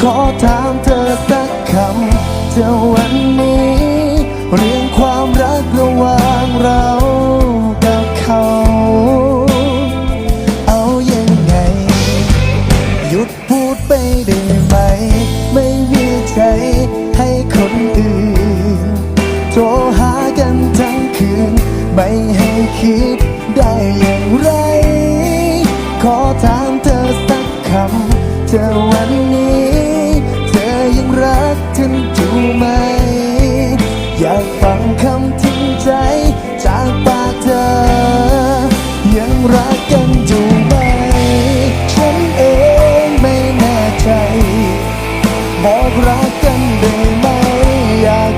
ขอถามเธอสักคำจะวันนี้ เรื่องความรักระหว่างเรากับเขา เอายังไง หยุดพูดไปได้ไหม ไม่มีใจให้คนอื่น โทรหากันทั้งคืน ไม่ให้คิดได้อย่างไร ขอถามเธอสักคำเธอวัน นอยู่ไหม อยากฟังคำทิ้งใจจากปากเธอ ยังรักกันอยู่ไหม ฉันเองไม่แน่ใจ บอกรักกันได้ไหมอยาก